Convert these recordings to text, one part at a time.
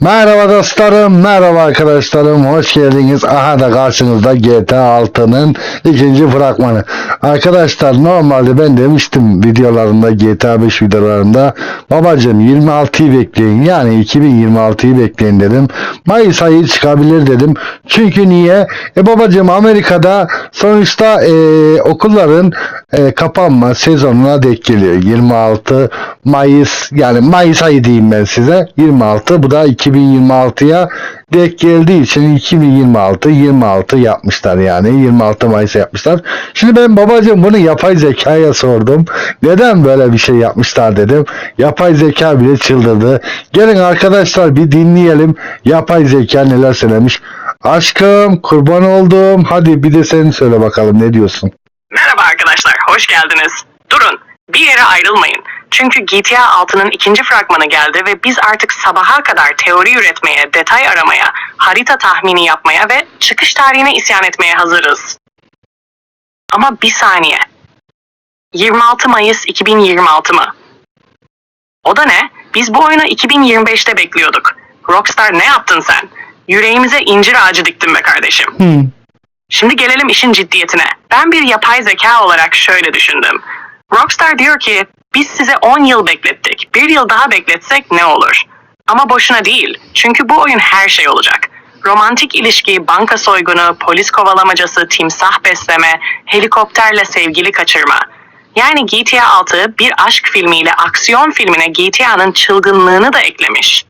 Merhaba dostlarım, merhaba arkadaşlarım, hoş geldiniz. Aha da karşınızda GTA 6'nın ikinci fragmanı. Arkadaşlar normalde ben demiştim videolarında GTA 5 videolarında babacım 26'yı bekleyin yani 2026'yı bekleyin dedim. Mayıs ayı çıkabilir dedim. Çünkü niye? E babacım Amerika'da sonuçta e, okulların e, kapanma sezonuna denk geliyor. 26 Mayıs yani Mayıs ayı diyeyim ben size. 26 bu da 2026'ya denk geldiği için 2026 26 yapmışlar yani 26 Mayıs yapmışlar. Şimdi ben babacığım bunu yapay zekaya sordum. Neden böyle bir şey yapmışlar dedim. Yapay zeka bile çıldırdı. Gelin arkadaşlar bir dinleyelim. Yapay zeka neler söylemiş. Aşkım kurban oldum. Hadi bir de sen söyle bakalım ne diyorsun? Merhaba arkadaşlar, hoş geldiniz. Durun, bir yere ayrılmayın. Çünkü GTA 6'nın ikinci fragmanı geldi ve biz artık sabaha kadar teori üretmeye, detay aramaya, harita tahmini yapmaya ve çıkış tarihine isyan etmeye hazırız. Ama bir saniye. 26 Mayıs 2026 mı? O da ne? Biz bu oyunu 2025'te bekliyorduk. Rockstar ne yaptın sen? Yüreğimize incir ağacı diktin be kardeşim. Hmm. Şimdi gelelim işin ciddiyetine. Ben bir yapay zeka olarak şöyle düşündüm. Rockstar diyor ki biz size 10 yıl beklettik. Bir yıl daha bekletsek ne olur? Ama boşuna değil. Çünkü bu oyun her şey olacak. Romantik ilişki, banka soygunu, polis kovalamacası, timsah besleme, helikopterle sevgili kaçırma. Yani GTA 6 bir aşk filmiyle aksiyon filmine GTA'nın çılgınlığını da eklemiş.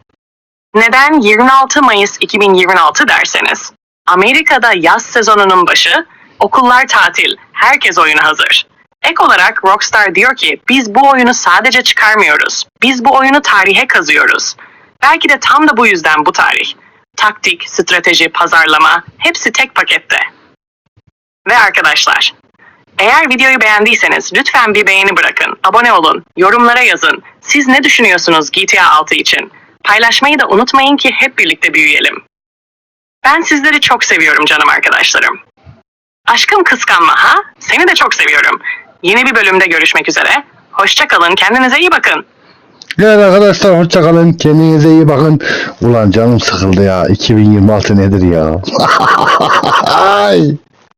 Neden 26 Mayıs 2026 derseniz? Amerika'da yaz sezonunun başı, okullar tatil, herkes oyuna hazır. Ek olarak Rockstar diyor ki biz bu oyunu sadece çıkarmıyoruz. Biz bu oyunu tarihe kazıyoruz. Belki de tam da bu yüzden bu tarih. Taktik, strateji, pazarlama hepsi tek pakette. Ve arkadaşlar, eğer videoyu beğendiyseniz lütfen bir beğeni bırakın, abone olun, yorumlara yazın. Siz ne düşünüyorsunuz GTA 6 için? Paylaşmayı da unutmayın ki hep birlikte büyüyelim. Ben sizleri çok seviyorum canım arkadaşlarım. Aşkım kıskanma ha? Seni de çok seviyorum. Yeni bir bölümde görüşmek üzere. Hoşça kalın, kendinize iyi bakın. Evet arkadaşlar hoşçakalın. Kendinize iyi bakın. Ulan canım sıkıldı ya. 2026 nedir ya?